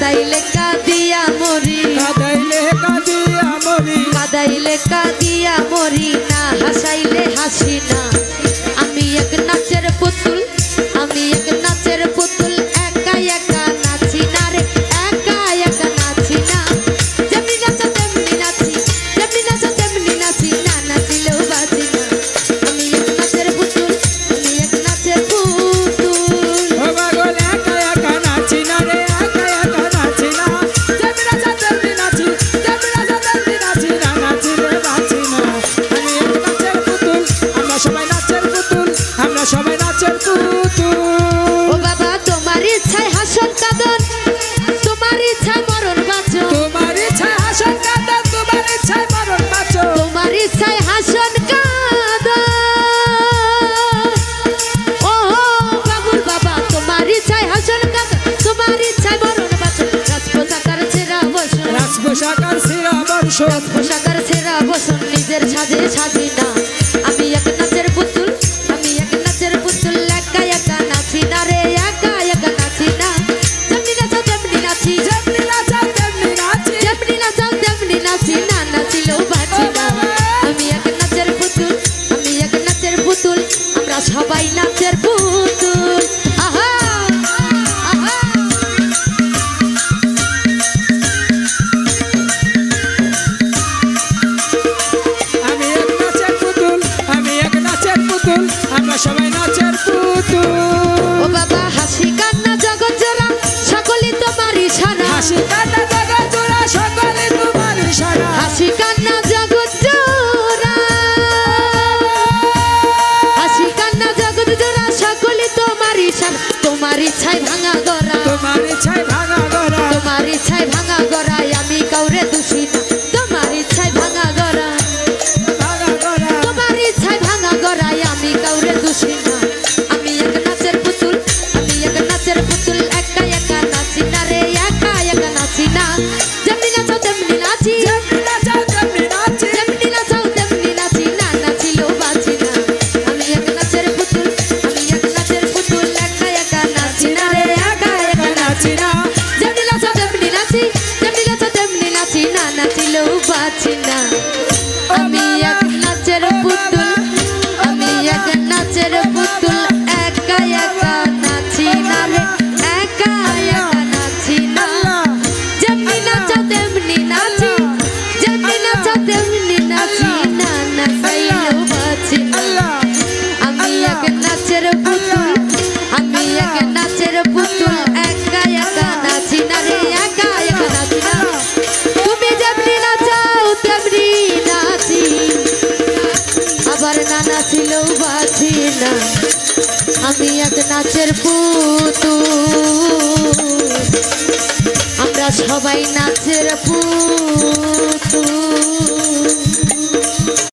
তাইলে কাঁদিয়া মরি সব পোশাকার ছেঁড়া বসন নিজের সাজে সাজি না। যেমনি নাচো তেমনি নাচি না, নাচিলেও বাঁচি না। আমি এক নাচের পুতুল, আমি এক নাচের পুতুল। না আমি এক নাচের পুতুল। আমরা সবাই নাচের পুতুল।